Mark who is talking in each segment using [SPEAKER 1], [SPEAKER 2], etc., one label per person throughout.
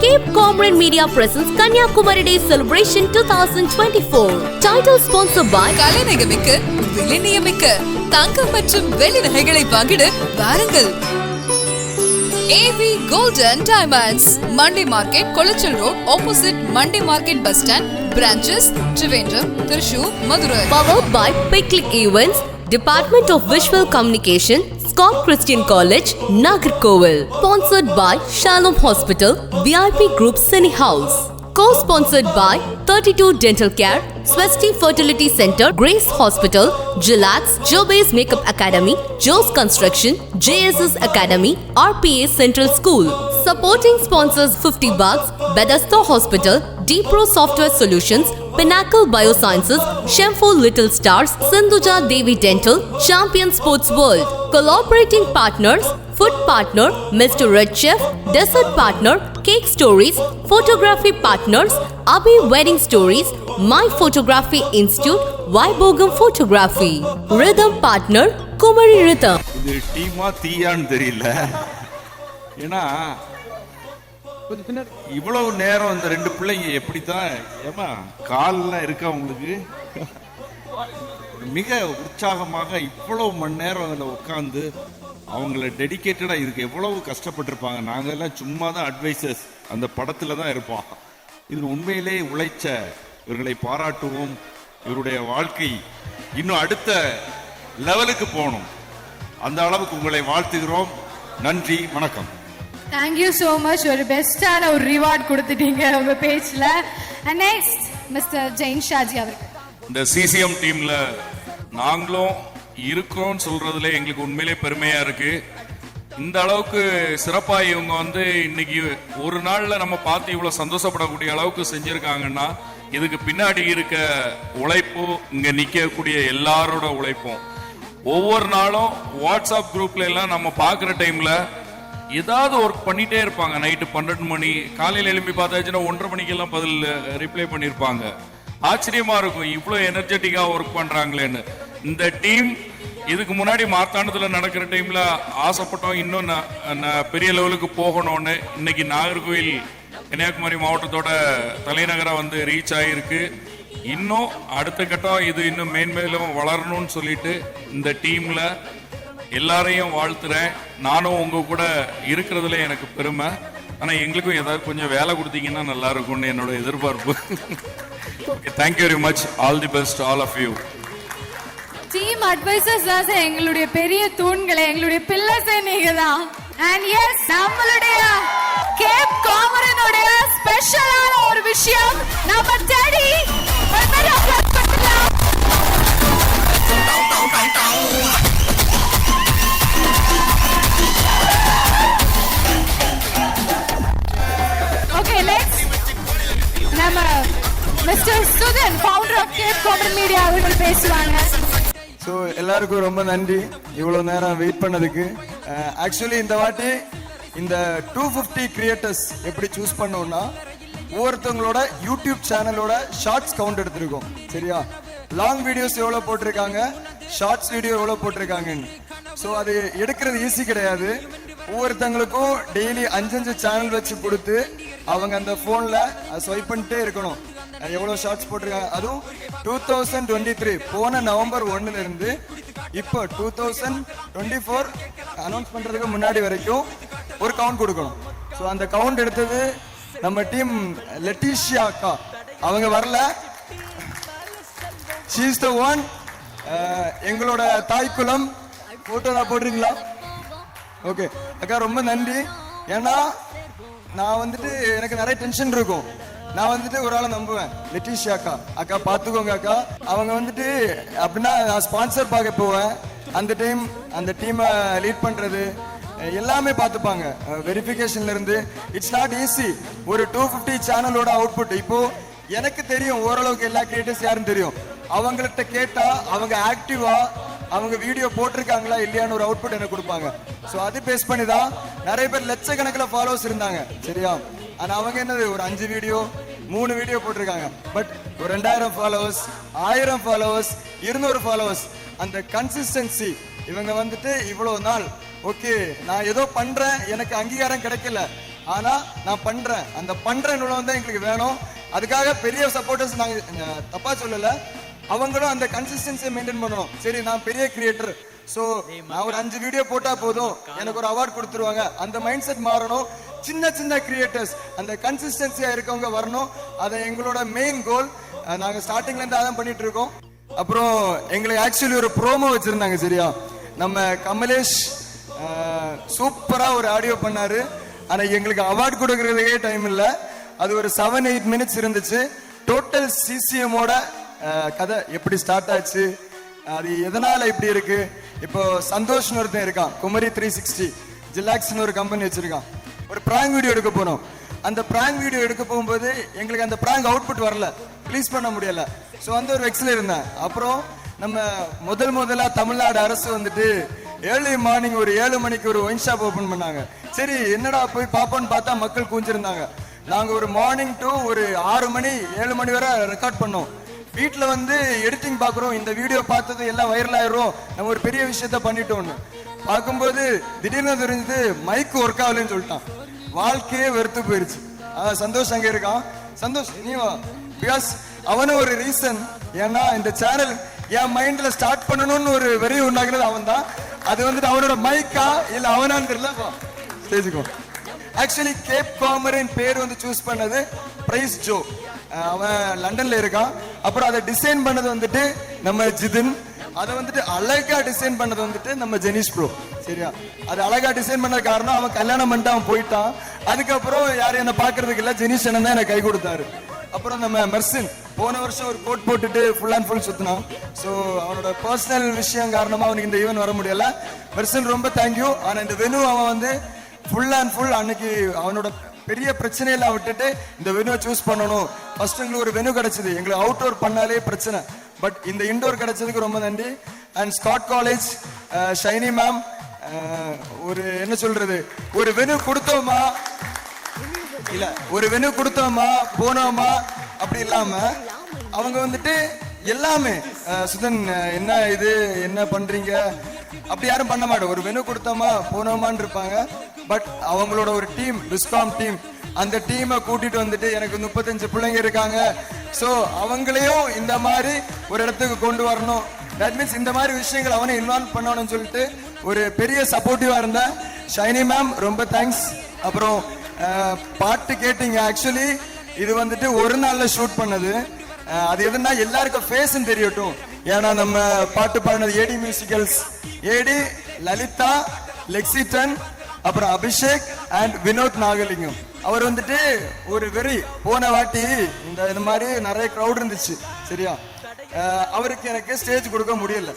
[SPEAKER 1] Cape Comrade Media presents Kanyakumari Day Celebration 2024. Title sponsored by
[SPEAKER 2] கலைநகமிக்க விலை நியமிக்க தங்கம் மற்றும் வெள்ளி நகைகளை வாங்கிட வாருங்கள் AV golden diamonds Mandi market Colachel road opposite Mandi market bus stand branches Trivandrum Thrissur Madurai
[SPEAKER 1] powered by Picklick Events, Department of Visual Communication, Scott Christian College, Nagarkoil. Sponsored by Shalom Hospital, VIP Group Cine House. Co-sponsored by 32 Dental Care, Swasti Fertility Center, Grace Hospital, Gilax, Jobase Makeup Academy, Joe's Construction, JSS Academy, RPA Central School. Supporting sponsors 50 bucks, Bethesda Hospital, Depro Software Solutions, Pinnacle Biosciences, Shemfo Little Stars, Sindhuja Devi Dental, Champion Sports World. Collaborating partners, Food Partner, Mr. Red Chef, Desert Partner, Cake Stories, Photography Partners, Abhi Wedding Stories, My Photography Institute, Vaibogam Photography. Rhythm Partner, Kumari Rhythm.
[SPEAKER 3] இது டீமா தீயான்னு தெரியல ஏன்னா இவ்வளவு நேரம் இந்த ரெண்டு பிள்ளைங்க எப்படித்தான் ஏமா கால்லாம் இருக்கா உங்களுக்கு? மிக உற்சாகமாக இவ்வளவு மணி நேரம் அதில் உட்காந்து அவங்கள டெடிக்கேட்டடாக இதுக்கு எவ்வளவு கஷ்டப்பட்டிருப்பாங்க. நாங்கள் எல்லாம் சும்மா தான் அட்வைசர்ஸ் அந்த படத்தில் தான் இருப்போம். இது உண்மையிலே உழைச்ச இவர்களை பாராட்டுவோம். இவருடைய வாழ்க்கை இன்னும் அடுத்த லெவலுக்கு போகணும். அந்த அளவுக்கு உங்களை வாழ்த்துகிறோம். நன்றி வணக்கம்.
[SPEAKER 4] தேங்க்யூ ஸோ மச் ஒரு பெஸ்டான ஒரு ரிவார்ட் கொடுத்துட்டீங்க உங்க பேச்சில். And next mister Jain Shaji அவர்கள்.
[SPEAKER 3] இந்த சிசிஎம் டீம்ல நாங்களும் இருக்கிறோம்னு சொல்றதுல எங்களுக்கு உண்மையிலே பெருமையா இருக்கு. இந்த அளவுக்கு சிறப்பாக இவங்க வந்து இன்னைக்கு ஒரு நாளில் நம்ம பார்த்து இவ்வளோ சந்தோஷப்படக்கூடிய அளவுக்கு செஞ்சுருக்காங்கன்னா இதுக்கு பின்னாடி இருக்க உழைப்பும் இங்கே நிற்கக்கூடிய எல்லாரோட உழைப்பும். ஒவ்வொரு நாளும் வாட்ஸ்அப் குரூப்ல எல்லாம் நம்ம பார்க்குற டைமில் ஏதாவது ஒர்க் பண்ணிட்டே இருப்பாங்க. நைட்டு பன்னெண்டு மணி காலையில் எழுப்பி பார்த்தாச்சுன்னா ஒன்றரை மணிக்கெல்லாம் பதில் ரிப்ளை பண்ணியிருப்பாங்க ஆச்சரியமாக இருக்கும். இவ்வளோ எனர்ஜெட்டிக்காக ஒர்க் பண்ணுறாங்களேன்னு இந்த டீம் இதுக்கு முன்னாடி மார்த்தாண்டத்தில் நடக்கிற டைமில் ஆசைப்பட்டோம். இன்னும் நான் பெரிய லெவலுக்கு போகணும்னு. இன்னைக்கு நாகர்கோவில் கன்னியாகுமரி மாவட்டத்தோட தலைநகராக வந்து ரீச் ஆகியிருக்கு இன்னும் அடுத்த கட்டம் இது இன்னும் மேன்மேலும் வளரணும்னு சொல்லிட்டு இந்த டீமில் எல்லாரையும் வாழ்த்துறேன். நானும் உங்க கூட இருக்கிறதுல எனக்கு பெருமை. ஆனா எங்களுக்கும் ஏதாவது கொஞ்சம் வேலை கொடுத்தீங்கன்னா நல்லா இருக்கும்னு என்னோட எதிர்பார்ப்பு. Thank you very much all the best all of you
[SPEAKER 4] team advisors தான் சார் எங்களுடைய பெரிய தூண்களே எங்களுடைய பில்லர்ஸே நீங்க தான். அண்ட் எஸ் நம்மளுடைய கேப் காமரனுடைய ஸ்பெஷலான ஒரு விஷயம் நம்ம டெடி ஒரு பெரிய mister founder of Cape Comorin Media அவர்கள் பேசுவாங்க.
[SPEAKER 5] ஸோ எல்லாருக்கும் ரொம்ப நன்றி. இவ்வளோ நேரம் வெயிட் பண்ணதுக்கு. ஆக்சுவலி இந்த வாட்டி இந்த டூ ஃபிஃப்டி கிரியேட்டர்ஸ் எப்படி சூஸ் பண்ணோம்னா ஒவ்வொருத்தவங்களோட யூடியூப் சேனலோட ஷார்ட்ஸ் கவுண்ட் எடுத்திருக்கோம். சரியா? லாங் வீடியோஸ் எவ்வளோ போட்டிருக்காங்க? ஷார்ட்ஸ் வீடியோ எவ்வளோ போட்டிருக்காங்கன்னு. ஸோ அது எடுக்கிறது ஈஸி கிடையாது. ஒவ்வொருத்தவங்களுக்கும் டெய்லி அஞ்சஞ்சு சேனல் வச்சு கொடுத்து அவங்க அந்த ஃபோனில் ஸ்வைப் பண்ணிட்டே இருக்கணும். எவ்வளோ ஷார்ட்ஸ் போட்டிருக்காங்க? அதுவும் டூ தௌசண்ட் டுவெண்ட்டி த்ரீ போன நவம்பர் ஒன்னுலேருந்து இப்போ two thousand twenty four announce பண்ணுறதுக்கு முன்னாடி வரைக்கும் ஒரு கவுண்ட் கொடுக்கணும். ஸோ அந்த கவுண்ட் எடுத்தது நம்ம டீம் லெட்டிஷியா அக்கா. அவங்க வரல. ஷீஸ் த ஒன் எங்களோட தாய்க்குளம் ஃபோட்டோ தான் போடுறீங்களா? ஓகே அக்கா ரொம்ப நன்றி. ஏன்னா நான் வந்துட்டு எனக்கு நிறைய டென்ஷன் இருக்கும். நான் வந்துட்டு ஒரு ஆளை நம்புவேன். லெட்டிஷியா அக்கா. அக்கா பார்த்துக்கோங்க அக்கா. அவங்க வந்துட்டு அப்படின்னா நான் ஸ்பான்சர் பார்க்க போவேன். அந்த டைம் அந்த டீமை லீட் பண்றது எல்லாமே பார்த்துப்பாங்க. வெரிஃபிகேஷன்ல இருந்து. இட்ஸ் நாட் ஈஸி ஒரு டூ ஃபிஃப்டி சேனலோட அவுட்புட் இப்போ எனக்கு தெரியும் ஓரளவுக்கு எல்லா கிரியேட்டர்ஸ் யாரும் தெரியும். அவங்கள்ட்ட கேட்டா அவங்க ஆக்டிவா அவங்க வீடியோ போட்டிருக்காங்களா இல்லையான்னு ஒரு அவுட்புட் எனக்கு கொடுப்பாங்க. ஸோ அது பேஸ் பண்ணி தான் நிறைய பேர் லட்சக்கணக்கில் ஃபாலோவர்ஸ் இருந்தாங்க. சரியா? ஆனால் அவங்க என்னது ஒரு அஞ்சு வீடியோ மூணு வீடியோ போட்டிருக்காங்க. பட் ஒரு ரெண்டாயிரம் ஃபாலோவர்ஸ் ஆயிரம் ஃபாலோவர்ஸ் இருநூறு ஃபாலோவர்ஸ் அந்த கன்சிஸ்டன்சி இவங்க வந்துட்டு இவ்வளோ நாள் ஓகே நான் ஏதோ பண்ணுறேன் எனக்கு அங்கீகாரம் கிடைக்கல. ஆனால் நான் பண்ணுறேன் அந்த பண்றேன் தான் எங்களுக்கு வேணும். அதுக்காக பெரிய சப்போர்ட்டர்ஸ் நாங்கள் தப்பாக சொல்லலை. அவங்களும் அந்த கன்சிஸ்டன்சியை மெயின்டைன் பண்ணணும். சரி நான் பெரிய கிரியேட்டர் சோ நான் ஒரு அஞ்சு வீடியோ போட்டா போதும். எனக்கு ஒரு அவார்ட் கொடுத்துருவாங்க. அந்த மைண்ட் செட் மாறணும். சின்ன சின்ன கிரியேட்டர்ஸ் அந்த கன்சிஸ்டன்சியா இருக்கவங்க வரணும். அதை எங்களோட மெயின் கோல் நாங்க ஸ்டார்டிங்ல இருந்து அதான் பண்ணிட்டு இருக்கோம். அப்புறம் எங்களுக்கு ஆக்சுவலி ஒரு ப்ரோமோ வச்சிருந்தாங்க சரியா? நம்ம கமலேஷ் சூப்பரா ஒரு ஆடியோ பண்ணாரு. ஆனா எங்களுக்கு அவார்ட் கொடுக்கறதுக்கே டைம் இல்ல. அது ஒரு செவன் எயிட் மினிட்ஸ் இருந்துச்சு. டோட்டல் சிசிஎமோட கதை எப்படி ஸ்டார்ட் ஆச்சு? அது எதனால இப்படி இருக்கு? இப்போ சந்தோஷ்னு ஒருத்தன் இருக்கான் குமரி த்ரீ சிக்ஸ்டி ஜிலாக்ஸ்னு ஒரு கம்பெனி வச்சிருக்கான். ஒரு ப்ராங்க் வீடியோ எடுக்க போனோம் அந்த ப்ராங்க் வீடியோ எடுக்க போகும்போது எங்களுக்கு அந்த ப்ராங்க் அவுட்புட் வரல. ப்ளீஸ் பண்ண முடியல. ஸோ அந்த ஒரு வெக்ஸில் இருந்தேன். அப்புறம் நம்ம முதல் முதலாக தமிழ்நாடு அரசு வந்துட்டு ஏர்லி மார்னிங் ஒரு ஏழு மணிக்கு ஒரு ஒயின் ஷாப் ஓப்பன் பண்ணாங்க. சரி என்னடா போய் பார்ப்போம்னு பார்த்தா மக்கள் கூஞ்சிருந்தாங்க நாங்கள் ஒரு மார்னிங் டு ஒரு ஆறு மணி ஏழு மணி வரை ரெக்கார்ட் பண்ணோம். வீட்டில் வந்து எடிட்டிங் பார்க்குறோம் இந்த வீடியோ பார்த்தது எல்லாம் வைரல் ஆயிரும். நம்ம ஒரு பெரிய விஷயத்த பண்ணிட்டோம்னு. பார்க்கும்போது திடீர்னு தெரிஞ்சது மைக் ஒர்க் ஆகலன்னு சொல்லிட்டான். வாழ்க்கையே வெறுத்து போயிருச்சு. ஆஹ் சந்தோஷ் அங்கே இருக்கான் சந்தோஷ் நீ வா. பிகாஸ் அவனும் ஒரு ரீசன் ஏன்னா இந்த சேனல் என் மைண்ட்ல ஸ்டார்ட் பண்ணணும்னு ஒரு வெறி உண்டாகிறது அவன் தான் அது வந்துட்டு அவனோட மைக்கா இல்ல அவனான்னு தெரியல. ஸ்டேஜுக்கும் ஆக்சுவலி கேப் காமரின் பேர் வந்து சூஸ் பண்ணது பிரைஸ் ஜோ அவன் லண்டன்ல இருக்கான். அப்புறம் அதை டிசைன் பண்ணது வந்துட்டு நம்ம ஜிதின். அதை வந்துட்டு அழகா டிசைன் பண்ணது வந்துட்டு நம்ம ஜெனிஷ் ப்ரோ சரியா? அது அழகா டிசைன் பண்ண காரணம் அவன் கல்யாணம் பண்ணிட்டு அவன் போயிட்டான். அதுக்கப்புறம் யாரும் என்ன பாக்குறதுக்கு இல்ல. ஜெனிஷ் அண்ணன் தான் எனக்கு கை கொடுத்தாரு. அப்புறம் நம்ம மெர்சின். போன வருஷம் ஒரு கோட் போட்டுட்டு ஃபுல் அண்ட் ஃபுல் சுத்தினான். ஸோ அவனோட பர்சனல் விஷயம் காரணமா அவனுக்கு இந்த ஈவென்ட் வர முடியல. மெர்சின் ரொம்ப தேங்க்யூ ஆனா இந்த வெனு அவன் வந்து ஃபுல் அண்ட் ஃபுல் அன்னைக்கு அவனோட பெரிய பிரச்சனையெல்லாம் விட்டுட்டு இந்த வெனுவை சூஸ் பண்ணணும். ஃபர்ஸ்ட் எங்களுக்கு ஒரு வெனு கிடைச்சது. எங்களுக்கு அவுட்டோர் பண்ணாலே பிரச்சனை. பட் இந்த இன்டோர் கிடைச்சதுக்கு ரொம்ப நன்றி. And Scott college Shiny ma'am ஒரு என்ன சொல்றது? ஒரு வெனு கொடுத்தோமா? இல்ல ஒரு வெனு கொடுத்தோமா? போனோமா? அப்படி இல்லாம அவங்க வந்துட்டு எல்லாமே சுதன் என்ன இது? என்ன பண்றீங்க? அப்படி யாரும் பண்ண மாட்டோம். ஒரு வெனு கொடுத்தோமா? போனோமான்னு இருப்பாங்க. பட் அவங்களோட ஒரு டீம் டிஸ்காம் டீம் அந்த டீமை கூட்டிட்டு வந்துட்டு எனக்கு முப்பத்தஞ்சு பிள்ளைங்க இருக்காங்க. ஸோ அவங்களையும் இந்த மாதிரி ஒரு இடத்துக்கு கொண்டு வரணும். தட் மீன்ஸ் இந்த மாதிரி விஷயங்கள் அவனை இன்வால்வ் பண்ணணும்னு சொல்லிட்டு ஒரு பெரிய சப்போர்ட்டிவாக இருந்தேன் ஷைனி மேம் ரொம்ப தேங்க்ஸ் அப்புறம் பாட்டு கேட்டீங்க. ஆக்சுவலி இது வந்துட்டு ஒரு நாளில் ஷூட் பண்ணது. அது எதுனா எல்லாருக்கும் ஃபேஸ்ன்னு தெரியட்டும். ஏன்னா நம்ம பாட்டு பாடினது ஏடி மியூசிக்கல்ஸ் ஏடி லலிதா லெக்சிட்டன் அப்புறம் அபிஷேக் அண்ட் வினோத் நாகலிங்கம். அவர் வந்துட்டு ஒரு வெறி போன வாட்டி இந்த இது மாதிரி நிறைய க்ரௌட் இருந்துச்சு சரியா? அவருக்கு எனக்கு ஸ்டேஜ் கொடுக்க முடியல.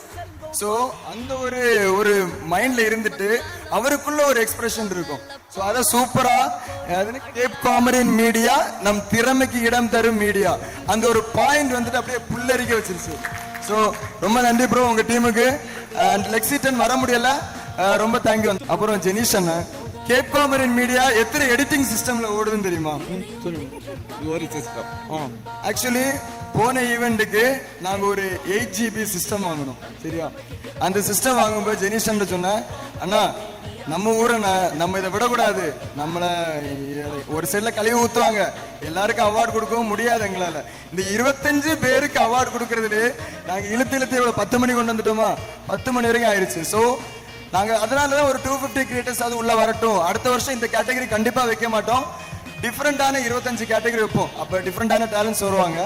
[SPEAKER 5] ஸோ அந்த ஒரு ஒரு மைண்ட்ல இருந்துட்டு அவருக்குள்ள ஒரு எக்ஸ்பிரஷன் இருக்கும். ஸோ அதை சூப்பரா கேப் காமரின் மீடியா நம் திறமைக்கு இடம் தரும் மீடியா அந்த ஒரு பாயிண்ட் வந்துட்டு அப்படியே புல்லரிக்க வச்சிருச்சு. ஸோ ரொம்ப நன்றி ப்ரோ உங்க டீமுக்கு அண்ட் லெக்ஸிட்டன் வர முடியலை. ரொம்ப தேங்க்யூ அப்புறம் ஜெனிஷ் அண்ணன் கேப்காமரின் மீடியா எத்தனை எடிட்டிங் சிஸ்டம்ல ஓடுதுன்னு தெரியுமா? ஆக்சுவலி போன ஈவெண்ட்டுக்கு நாங்கள் ஒரு எயிட் ஜிபி சிஸ்டம் வாங்கினோம் சரியா? அந்த சிஸ்டம் வாங்கும்போது ஜெனிஷன் சொன்னேன் அண்ணா நம்ம ஊரை ந- நம்ம இதை விடக்கூடாது. நம்மளை ஒரு சைடில் கழுவி ஊற்றுவாங்க எல்லாருக்கும் அவார்டு கொடுக்கவும் முடியாது எங்களால். இந்த இருபத்தஞ்சு பேருக்கு அவார்டு கொடுக்கறதுலே நாங்கள் இழுத்து இழுத்து இவ்வளோ பத்து மணி கொண்டு வந்துட்டோமா? பத்து மணி வரைக்கும் ஆயிடுச்சு ஸோ நாங்க அதனாலதான் ஒரு டூ ஃபிஃப்டி கிரியேட்டர்ஸ் அது உள்ள வரட்டும். அடுத்த வருஷம் இந்த கேட்டகரி கண்டிப்பாக வைக்க மாட்டோம். டிஃப்ரெண்டான இருபத்தஞ்சு கேட்டகரி வைப்போம். அப்போ டிஃப்ரெண்டான டேலண்ட்ஸ் வருவாங்க.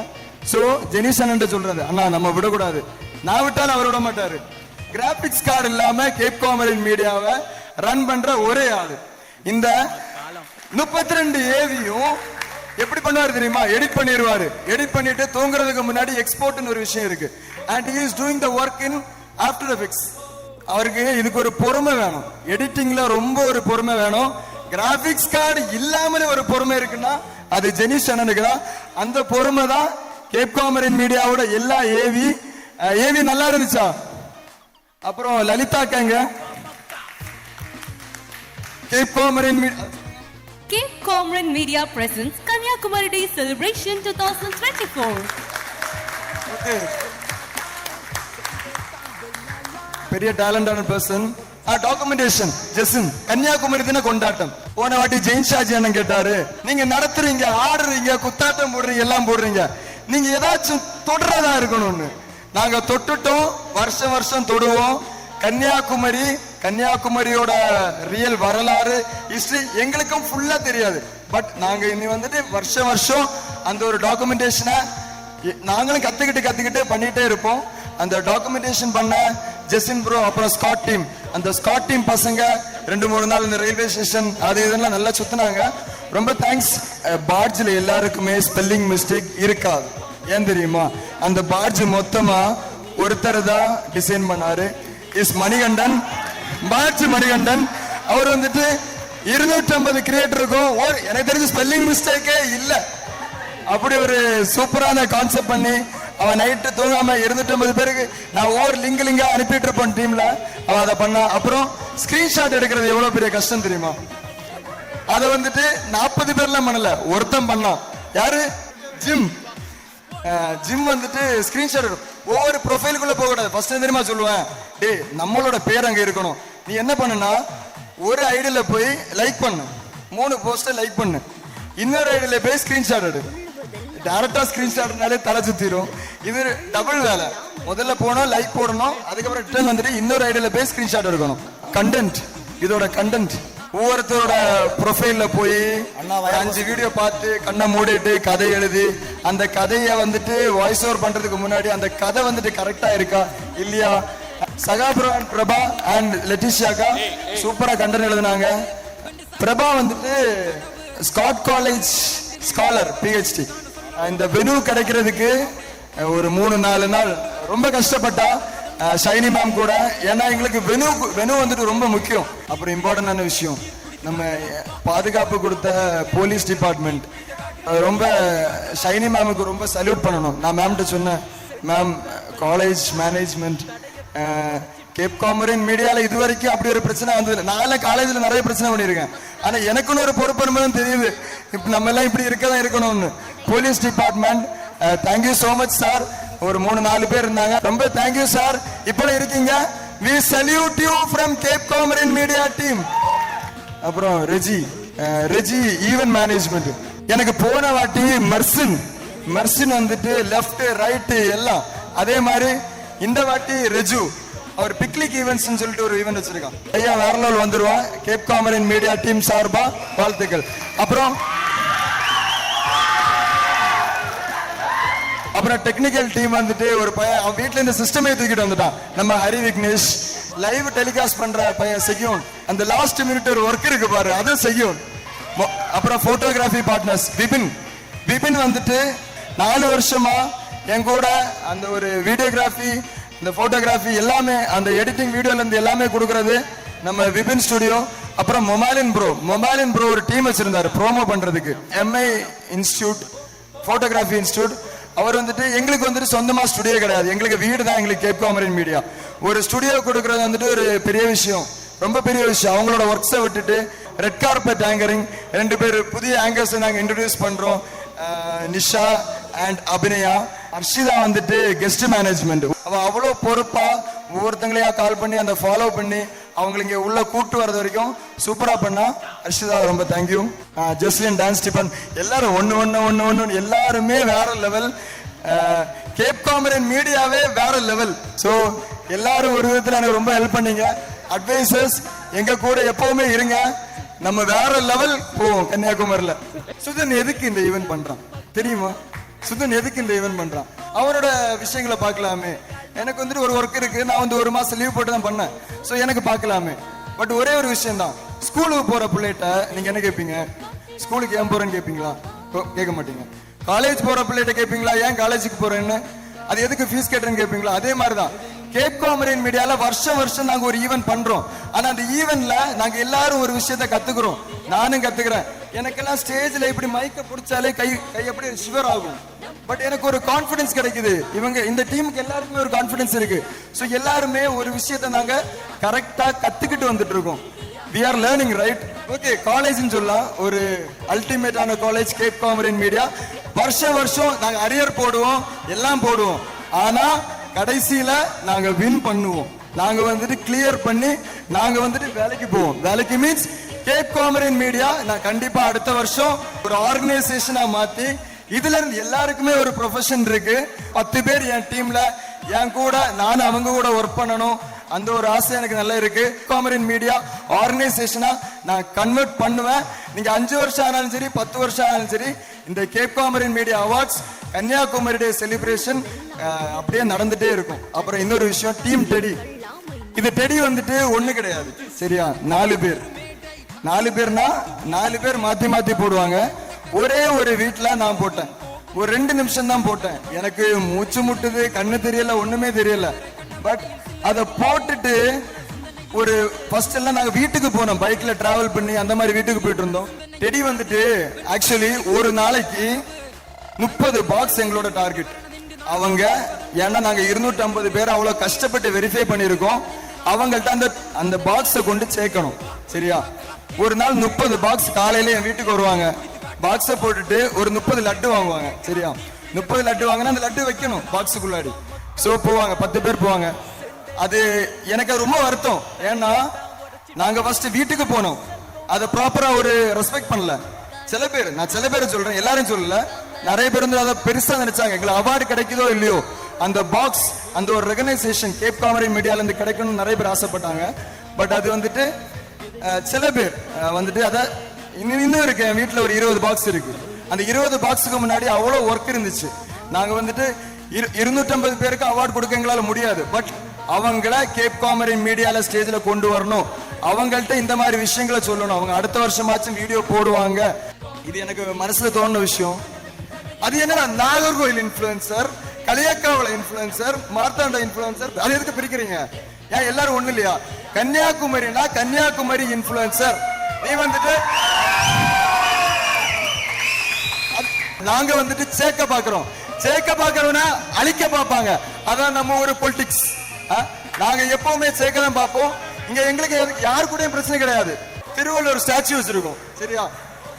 [SPEAKER 5] ஸோ ஜெனிஷ் அண்ணன் சொல்றது அண்ணா நம்ம விடக்கூடாது. நான் விட்டாலும் அவர் விட மாட்டார். கிராபிக்ஸ் கார்டு இல்லாம கேப் காமரின் மீடியாவை ரன் பண்ற ஒரே ஆள். இந்த முப்பத்தி ரெண்டு ஏவியும் எப்படி பண்ணுவார் தெரியுமா? எடிட் பண்ணிடுவார் எடிட் பண்ணிட்டு தூங்குறதுக்கு முன்னாடி எக்ஸ்போர்ட்னு ஒரு விஷயம் இருக்கு. And he is doing the work in after effects அவருக்கு இதுக்கு ஒரு பொறுமை வேணும். எடிட்டிங்ல ரொம்ப ஒரு பொறுமை வேணும். கிராபிக்ஸ் கார்டு இல்லாமலே ஒரு பொறுமை இருக்குன்னா அது ஜெனிஷ் அண்ணனுக்கு தான். அந்த பொறுமை தான் கேப்காமரின் மீடியாவோட எல்லா ஏவி ஏவி நல்லா இருந்துச்சா? அப்புறம் Lalitha அக்காங்க Cape Comorin Media
[SPEAKER 1] Cape Comorin Media presents Kanyakumari Day Celebration 2024.
[SPEAKER 5] பெரிய டேலண்டான பர்சன் டாக்குமெண்டேஷன் ஜெசன் கன்னியாகுமரி தின கொண்டாட்டம் போன வாட்டி ஜெயின் ஷாஜி அண்ணன் கேட்டாரு நீங்க நடத்துறீங்க ஆடுறீங்க குத்தாட்டம் போடுறீங்க எல்லாம் போடுறீங்க நீங்க ஏதாச்சும் தொடுறதா இருக்கணும்னு நாங்க தொட்டுட்டோம் வருஷம் வருஷம் தொடுவோம் கன்னியாகுமரி கன்னியாகுமரியோட ரியல் வரலாறு ஹிஸ்டரி எங்களுக்கும் ஃபுல்லா தெரியாது பட் நாங்க இனி வந்துட்டு வருஷம் வருஷம் அந்த ஒரு டாக்குமெண்டேஷனை நாங்களும் கத்துக்கிட்டு கத்துக்கிட்டு பண்ணிட்டே இருப்போம் அந்த டாக்குமெண்டேஷன் பண்ண ஜெசின் ப்ரோ அப்புறம் ஸ்காட் டீம். அந்த ஸ்காட் டீம் பசங்க ரெண்டு மூணு நாள் இந்த ரயில்வே ஸ்டேஷன் அது இதெல்லாம் நல்லா சுத்தினாங்க. ரொம்ப தேங்க்ஸ் பார்ஜில் எல்லாருக்குமே ஸ்பெல்லிங் மிஸ்டேக் இருக்காது. ஏன் தெரியுமா? அந்த பார்ஜ் மொத்தமா ஒருத்தர் தான் டிசைன் பண்ணாரு. இஸ் மணிகண்டன். பார்ஜ் மணிகண்டன். அவர் வந்துட்டு இருநூற்றி ஐம்பது கிரியேட்டருக்கும் எனக்கு தெரிஞ்ச ஸ்பெல்லிங் மிஸ்டேக்கே இல்லை. அப்படி ஒரு சூப்பரான கான்செப்ட் பண்ணி அவன் நைட்டு தூங்காம இருந்துட்டு ஐம்பது பேருக்கு நான் ஒவ்வொரு லிங்க் லிங்கா அனுப்பிட்டு இருப்பேன் டீம்ல அவன் அதை பண்ணா. அப்புறம் ஸ்கிரீன்ஷாட் எடுக்கிறது எவ்வளவு பெரிய கஷ்டம் தெரியுமா? அதை வந்துட்டு நாற்பது பேர்லாம் பண்ணல. ஒருத்தன் பண்ணான். யாரு? ஜிம். ஜிம் வந்துட்டு ஸ்கிரீன்ஷாட் ஒவ்வொரு ப்ரொஃபைலுக்குள்ள போக கூடாது. ஃபர்ஸ்ட் தெரியுமா சொல்லுவேன்? டேய் நம்மளோட பேர் அங்க இருக்கணும். நீ என்ன பண்ணுனா ஒரு ஐடியில் போய் லைக் பண்ணு. மூணு போஸ்டர் லைக் பண்ணு. இன்னொரு ஐடியில் போய் ஸ்கிரீன்ஷாட் எடு. டேரக்டா ஸ்கிரீன்ஷாட்னாலே தலை சுத்திரும். இது டபுள் வேலை. முதல்ல போனோம் லைக் போடணும். அதுக்கப்புறம் ரிட்டர்ன் வந்துட்டு இன்னொரு ஐடியில போய் ஸ்கிரீன்ஷாட் எடுக்கணும். கண்டென்ட் இதோட கண்டென்ட் ஒவ்வொருத்தரோட ப்ரொஃபைல்ல போய் அஞ்சு வீடியோ பார்த்து கண்ணை மூடிட்டு கதை எழுதி அந்த கதையை வந்துட்டு வாய்ஸ் ஓவர் பண்றதுக்கு முன்னாடி அந்த கதை வந்துட்டு கரெக்டா இருக்கா இல்லையா? சகாபுரம் and பிரபா அண்ட் லெட்டிஷியாக்கா சூப்பரா கண்டென்ட் எழுதுனாங்க. பிரபா வந்துட்டு ஸ்காட் காலேஜ் ஸ்காலர் பிஹெச்டி இந்த வெனு கிடைக்கிறதுக்கு ஒரு மூணு நாலு நாள் ரொம்ப கஷ்டப்பட்டா ஷைனி மேம் கூட. ஏன்னா எங்களுக்கு வெனு வெனு வந்துட்டு ரொம்ப முக்கியம். அப்புறம் இம்பார்ட்டன்டான விஷயம். நம்ம பாதுகாப்பு கொடுத்த போலீஸ் டிபார்ட்மெண்ட். ரொம்ப ஷைனி மேமுக்கு ரொம்ப சல்யூட் பண்ணணும். நான் மேம்கிட்ட சொன்னேன் ma'am college management Cape Comorin மீடியாவில் இது வரைக்கும் அப்படி ஒரு பிரச்சனை வந்தது நான் காலேஜில் நிறைய பிரச்சனை பண்ணியிருக்கேன். ஆனால் எனக்குன்னு ஒரு பொறுப்பு தெரியுது. இப்போ நம்ம எல்லாம் இப்படி இருக்க தான் இருக்கணும்னு. Police department. Thank you so much sir ஒரு மூணு நாலு பேர் இருந்தாங்க. ரொம்ப தேங்க்யூ சார் இப்போ இருக்கீங்க. We salute you from Cape Comorin Media team அப்புறம் ரெஜி ரெஜி ஈவென்ட் மேனேஜ்மெண்ட் எனக்கு போன வாட்டி மர்சின் மர்சின் வந்துட்டு லெஃப்ட் ரைட் எல்லாம். அதே மாதிரி இந்த வாட்டி ரெஜு அவர் பிக்னிக் ஈவெண்ட்ஸ் சொல்லிட்டு ஒரு ஈவெண்ட் வச்சிருக்கான். ஐயா வேற நாள் வந்துருவான். கேப் காமரின் மீடியா டீம் சார்பா வாழ்த்துக்கள். அப்புறம் அப்புறம் டெக்னிக்கல் டீம் வந்துட்டு ஒரு பையன் அவன் வீட்ல இந்த சிஸ்டமே தூக்கிட்டு வந்துட்டான். நம்ம ஹரி விக்னேஷ் லைவ் டெலிகாஸ்ட் பண்ற பையன் செய்யும் அந்த லாஸ்ட் மினிட் ஒரு ஒர்க் இருக்கு பாரு அதை செய்யும் அப்புறம் போட்டோகிராஃபி பார்ட்னர்ஸ் விபின். விபின் வந்துட்டு நாலு வருஷமா என் கூட அந்த ஒரு வீடியோகிராஃபி இந்த போட்டோகிராஃபி எல்லாமே அந்த எடிட்டிங் வீடியோல இருந்து எல்லாமே கொடுக்கறது நம்ம விபின் ஸ்டுடியோ அப்புறம் மொபைலின் ப்ரோ மொபைலின் ப்ரோ ஒரு டீம் வச்சிருந்தாரு ப்ரோமோ பண்றதுக்கு. எம்ஐ இன்ஸ்டியூட் போட்டோகிராஃபி இன்ஸ்டியூட் அவர் வந்துட்டு எங்களுக்கு வந்துட்டு சொந்தமா ஸ்டுடியோ கிடையாது. எங்களுக்கு வீடு தான் எங்களுக்கு கேப் காமரின் மீடியா ஒரு ஸ்டுடியோ கொடுக்கறது வந்துட்டு ஒரு பெரிய விஷயம். ரொம்ப பெரிய விஷயம். அவங்களோட ஒர்க்ஸை விட்டுட்டு ரெட் கார்பெட் ஆங்கரிங் ரெண்டு பேர் புதிய ஆங்கர்ஸ் நாங்க இன்ட்ரடியூஸ் பண்றோம். நிஷா அண்ட் அபிநயா. அர்ஷிதா வந்துட்டு கெஸ்ட் மேனேஜ்மெண்ட் அவ அவ்வளவு பொறுப்பா ஒவ்வொருத்தங்களையா கால் பண்ணி அந்த ஃபாலோ பண்ணி அவங்களை இங்கே உள்ள கூட்டு வர்றது வரைக்கும் சூப்பரா பண்ணா ஹர்ஷிதா ரொம்ப தேங்க்யூ ஜஸ்லின் டான்ஸ் டிபன் எல்லாரும் ஒன்று ஒன்று ஒன்று ஒன்று எல்லாருமே வேற லெவல் கேப் காமரன் மீடியாவே வேற லெவல் ஸோ எல்லாரும் ஒரு விதத்தில் எனக்கு ரொம்ப ஹெல்ப் பண்ணீங்க. அட்வைசர்ஸ் எங்க கூட எப்பவுமே இருங்க. நம்ம வேற லெவல் போவோம் கன்னியாகுமரியில். சுதன் எதுக்கு இந்த ஈவென்ட் பண்றான்? தெரியுமா? சுதன் எதுக்கு இந்த ஈவென்ட் பண்றான்? அவரோட விஷயங்களை பார்க்கலாமே. எனக்கு வந்துட்டு ஒரு ஒர்க் இருக்கு. நான் வந்து ஒரு மாசம் லீவ் போட்டு தான் பண்ணேன். ஸோ எனக்கு பார்க்கலாமே. பட் ஒரே ஒரு விஷயம் தான். ஸ்கூலுக்கு போற பிள்ளைகிட்ட நீங்க என்ன கேட்பீங்க ஸ்கூலுக்கு ஏன் போறேன்னு கேட்பீங்களா கோ- கேட்க மாட்டீங்க. காலேஜ் போற பிள்ளைகிட்ட கேட்பீங்களா ஏன் காலேஜுக்கு போறேன்னு? அது எதுக்கு ஃபீஸ் கேட்டுறேன்னு கேட்பீங்களா அதே மாதிரி தான் கேப் காமரின் மீடியால வருஷம் வருஷம் நாங்க ஒரு ஈவென்ட் பண்றோம். ஆனா அந்த ஈவென்ட்ல நாங்க எல்லாரும் ஒரு விஷயத்த கத்துக்கிறோம். நானும் கத்துக்கிறேன். எனக்கெல்லாம் ஸ்டேஜ்ல இப்படி மைக்க பிடிச்சாலே கை கை எப்படி ஷிவர் ஆகும். பட் எனக்கு ஒரு கான்ஃபிடன்ஸ் கிடைக்குது. இவங்க இந்த டீமுக்கு எல்லாருக்குமே ஒரு கான்ஃபிடன்ஸ் இருக்கு. ஸோ எல்லாருமே ஒரு விஷயத்த நாங்க கரெக்டா கத்துக்கிட்டு வந்துட்டு இருக்கோம். We are learning right okay காலேஜ்னு சொல்லலாம். ஒரு அல்டிமேட்டான காலேஜ் கேப் காமரின் மீடியா வருஷம் வருஷம் நாங்க அரியர் போடுவோம் எல்லாம் போடுவோம். ஆனா கடைசியில நாங்க வின் பண்ணுவோம். நாங்க வந்துட்டு கிளியர் பண்ணி நாங்க வந்துட்டு வேலைக்கு போவோம். வேலைக்கு மீன்ஸ் கேப் காமரின் மீடியா நான் கண்டிப்பா அடுத்த வருஷம் ஒரு ஆர்கனைசேஷனா மாத்தி இதுல இருந்து எல்லாருக்குமே ஒரு ப்ரொஃபஷன் இருக்கு. பத்து பேர் என் டீம்ல என் கூட நான் அவங்க கூட ஒர்க் பண்ணணும். அந்த ஒரு ஆசை எனக்கு நல்லா இருக்கு. காமரின் மீடியா ஆர்கனைசேஷனா நான் கன்வெர்ட் பண்ணுவேன். நீங்க அஞ்சு வருஷம் ஆனாலும் சரி பத்து வருஷம் ஆனாலும் சரி இந்த Cape Comorin Media awards Kanyakumari day celebration அப்படியே நடந்துட்டே இருக்கும். அப்புறம் இன்னொரு விஷயம் டீம் டெடி இது டெடி வந்துட்டு ஒண்ணு கிடையாது. சரியா? நாலு பேர். நாலு பேர்னா நாலு பேர் மாத்தி மாத்தி போடுவாங்க. ஒரே ஒரு வீட்டில் நான் போட்டேன். ஒரு ரெண்டு நிமிஷம் தான் போட்டேன். எனக்கு மூச்சு முட்டுது கண்ணு தெரியல ஒண்ணுமே தெரியல. பட் அதை போட்டுட்டு ஒரு ஃபர்ஸ்ட் எல்லாம் நாங்க வீட்டுக்கு போனோம். பைக்ல டிராவல் பண்ணி அந்த மாதிரி வீட்டுக்கு போயிட்டு இருந்தோம். டெடி வந்துட்டு ஆக்சுவலி ஒரு நாளைக்கு முப்பது பாக்ஸ் எங்களோட டார்கெட் அவங்க ஏன்னா நாங்க இருநூற்றி ஐம்பது பேர் அவ்வளவு கஷ்டப்பட்டு வெரிஃபை பண்ணியிருக்கோம். அவங்கள்ட்ட அந்த அந்த பாக்ஸை கொண்டு சேர்க்கணும். சரியா? ஒரு நாள் முப்பது பாக்ஸ் காலையில என் வீட்டுக்கு வருவாங்க. பாக்ஸை போட்டுட்டு ஒரு முப்பது லட்டு வாங்குவாங்க. சரியா? முப்பது லட்டு வாங்கினா அந்த லட்டு வைக்கணும் பாக்ஸுக்குள்ளாடி ஸோ போவாங்க. பத்து பேர் போவாங்க. அது எனக்கு ரொம்ப வருத்தம். ஏன்னா நாங்க ஃபர்ஸ்ட் வீட்டுக்கு போனோம். அதை ப்ராப்பரா ஒரு ரெஸ்பெக்ட் பண்ணல. சில பேர் நான் சில பேர் சொல்றேன். எல்லாரும் சொல்லல. நிறைய பேர் வந்து அதை பெருசா நினைச்சாங்க. எங்களுக்கு அவார்டு கிடைக்குதோ இல்லையோ? அந்த பாக்ஸ் அந்த ஒரு ரெகனைசேஷன் கேப் காமரி மீடியால இருந்து கிடைக்கணும்னு நிறைய பேர் ஆசைப்பட்டாங்க. பட் அது வந்துட்டு சில பேர் வந்துட்டு அதை இன்னும் இன்னும் இருக்கு என் வீட்டில் ஒரு இருபது பாக்ஸ் இருக்கு. அந்த இருபது பாக்ஸுக்கு முன்னாடி அவ்வளவு ஒர்க் இருந்துச்சு. நாங்க வந்துட்டு இரு- இருநூற்றம்பது பேருக்கு அவார்டு கொடுக்க எங்களால முடியாது. பட் அவங்கள கேப் காமரி மீடியால ஸ்டேஜ்ல கொண்டு வரணும். அவங்கள்ட்ட இந்த மாதிரி விஷயங்களை சொல்லணும். அவங்க அடுத்த வருஷமாச்சும் வீடியோ போடுவாங்க. இது எனக்கு மனசுல தோணுன விஷயம். அது என்னடா Nagercoil influencer Kaliyakkavilai influencer Marthanda influencer அது எதுக்கு பிரிக்கிறீங்க? ஏன் எல்லாரும் ஒண்ணு இல்லையா? கன்னியாகுமரினா கன்னியாகுமரி இன்ஃபுளுசர் நீ வந்துட்டு நாங்க வந்துட்டு சேர்க்க பாக்குறோம் சேர்க்க பாக்குறோம்னா அழிக்க பார்ப்பாங்க. அதான் நம்ம ஒரு பொலிட்டிக்ஸ் நாங்க எப்பவுமே சேர்க்க தான் பார்ப்போம். இங்க எங்களுக்கு யாரு கூடயும் பிரச்சனை கிடையாது. திருவள்ளுவர் ஸ்டாச்சு வச்சிருக்கோம். சரியா?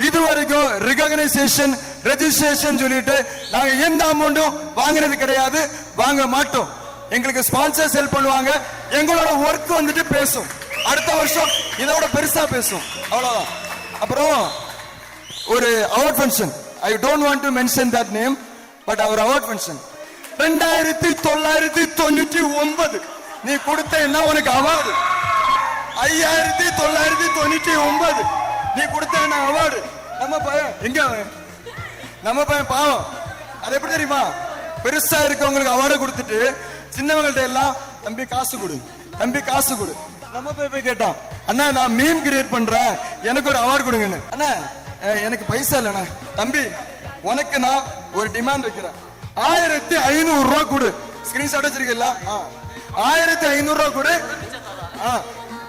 [SPEAKER 5] இது வரைக்கும் ரிகக்னைசேஷன் ரெஜிஸ்ட்ரேஷன் சொல்லிட்டு நாங்க எந்த அமௌண்ட்டும் வாங்குறது கிடையாது. வாங்க மாட்டோம். எங்களுக்கு ஸ்பான்சர்ஸ் ஹெல்ப் பண்ணுவாங்க. எங்களோட ஒர்க் வந்துட்டு பேசும். அடுத்த வருஷம் இதோட பெருசா பேசும். அவ்வளவுதான். அப்புறம் ஒரு award function I don't want to mention that name but our award function ரெண்டாயிரத்தி தொள்ளாயிரத்தி தொண்ணூற்றி ஒன்பது. நீ கொடுத்த என்ன உனக்கு அவார்டு ஐயாயிரத்தி தொள்ளாயிரத்தி தொண்ணூற்றி ஒன்பது. நீ கொடுத்த என்ன அவார்டு நம்ம பையன் எங்க அவன்? நம்ம பையன் பாவம். அது எப்படி தெரியுமா? பெருசா இருக்கவங்களுக்கு அவார்டு கொடுத்துட்டு சின்னவங்கள்ட்ட எல்லாம் தம்பி காசு கொடு. தம்பி காசு கொடு. நம்ம போய் போய் கேட்டான் அண்ணா நான் மீன் கிரியேட் பண்றேன். எனக்கு ஒரு அவார்டு கொடுங்கன்னு. அண்ணா அஹ், எனக்கு பைசா இல்லைண்ணா. தம்பி உனக்கு நான் ஒரு டிமாண்ட் வைக்கிறேன். ஆயிரத்தி ஐநூறு ரூபா கொடு. ஸ்கிரீன்ஷாட் வச்சிருக்கல ஆயிரத்தி ஐநூறு ரூபா கொடு.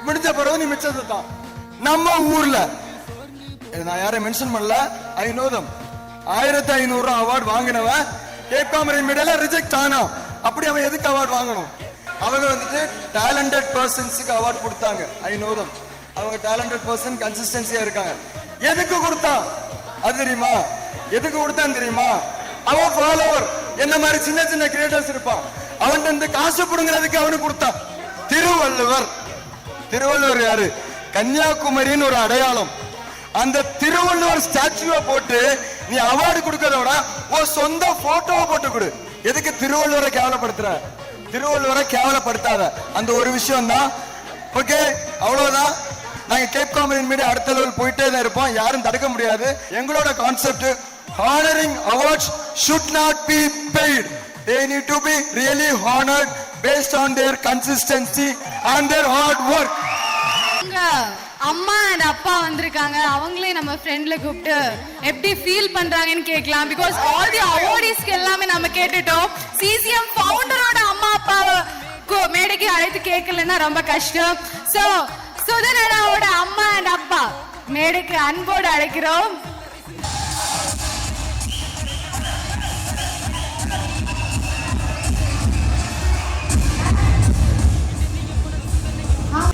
[SPEAKER 5] முடிஞ்ச பிறகு நீ மிச்சத்தை தான் நம்ம ஊர்ல நான் யாரையும் மென்ஷன் பண்ணல ஐ ஆயிரத்தி ஐநூறு ரூபா அவார்டு வாங்கினவன் கேப் காமரி ரிஜெக்ட் ஆனா அப்படி அவன் எதுக்கு அவார்டு வாங்கணும்? அவங்க வந்துட்டு டேலண்டட் பர்சன்ஸுக்கு அவார்டு கொடுத்தாங்க. ஐ நோ தம் அவங்க டேலண்டட் பர்சன் கன்சிஸ்டன்சியா இருக்காங்க. எதுக்கு கொடுத்தான்? அது தெரியுமா? எதுக்கு கொடுத்தான் தெரியுமா? அவன் ஃபாலோவர் என்ன மாதிரி சின்ன சின்ன கிரியேட்டர்ஸ் இருப்பான். அவன் இந்த காசு புடுங்கிறதுக்கு அவனுக்கு கொடுத்தான். திருவள்ளுவர். திருவள்ளுவர் யாரு? கன்னியாகுமரின்னு ஒரு அடையாளம். அந்த திருவள்ளுவர் ஸ்டாச்சுவை போட்டு நீ அவார்டு கொடுக்கறத விட உன் சொந்த போட்டோவை போட்டு கொடு. எதுக்கு திருவள்ளுவரை கேவலப்படுத்துற? திருவள்ளுவரை கேவலப்படுத்தாத. அந்த ஒரு விஷயம் தான் ஓகே அவ்வளவுதான். நாங்க கேப் காமரின் மீது அடுத்த லெவல் போயிட்டே தான் இருப்போம். யாரும் தடுக்க முடியாது. எங்களோட concept honouring awards should not be paid they need to be really honoured based on their consistency and their hard work
[SPEAKER 4] அம்மா அண்ட் அப்பா வந்திருக்காங்க. அவங்களே நம்ம ஃப்ரெண்ட்ல கூப்பிட்டு எப்படி ஃபீல் பண்றாங்கன்னு கேட்கலாம். பிகாஸ் ஆல் தி அவார்டிஸ்க்கு எல்லாமே நம்ம கேட்டுட்டோம். சிசிஎம் ஃபவுண்டரோட அம்மா அப்பாவை மேடைக்கு அழைத்து கேட்கலன்னா ரொம்ப கஷ்டம். சோ சுதனடாவோட அம்மா அண்ட் அப்பா மேடைக்கு அன்போடு அழைக்கிறோம்.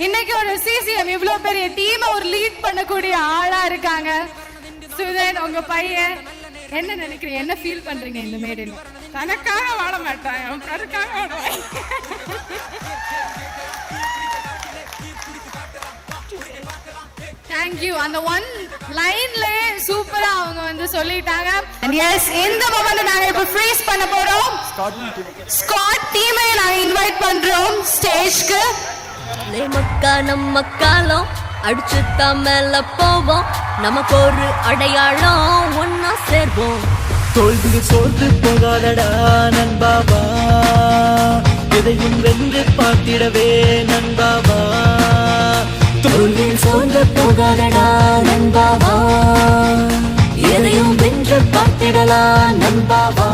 [SPEAKER 4] இன்னைக்கு ஒரு சிசிஎம் இவ்வளவு பெரிய டீமை ஒரு லீட் பண்ணக்கூடிய ஆளா இருக்காங்க. சுதன் உங்க பையன் என்ன நினைக்கிறீங்க? என்ன ஃபீல் பண்றீங்க இந்த மேடையில தனக்காக வாழ மாட்டான் அவன் பிறருக்காக வாடுவான் தேங்க்யூ அந்த ஒன் லைன்ல சூப்பரா அவங்க வந்து சொல்லிட்டாங்க. அண்ட் எஸ் இந்த மொமெண்ட் நாங்க இப்ப ஃப்ரீஸ் பண்ண போறோம். ஸ்காட் டீமை நாங்க இன்வைட் பண்றோம் ஸ்டேஜ்க்கு
[SPEAKER 1] மக்கா நம்ம காலம் அடிச்சு மேல போவோம். நமக்கு ஒரு அடையாளம் ஒன்னா சேர்வோம்.
[SPEAKER 6] தோல்வி சோர்ந்து போகாதடா நண்பாபா எதையும் வென்று பார்த்திடவே நண்பாபா தோல்வி சோர்ந்து போகாதடா நண்பாபா எதையும் வென்று பார்த்திடலாம் நண்பாபா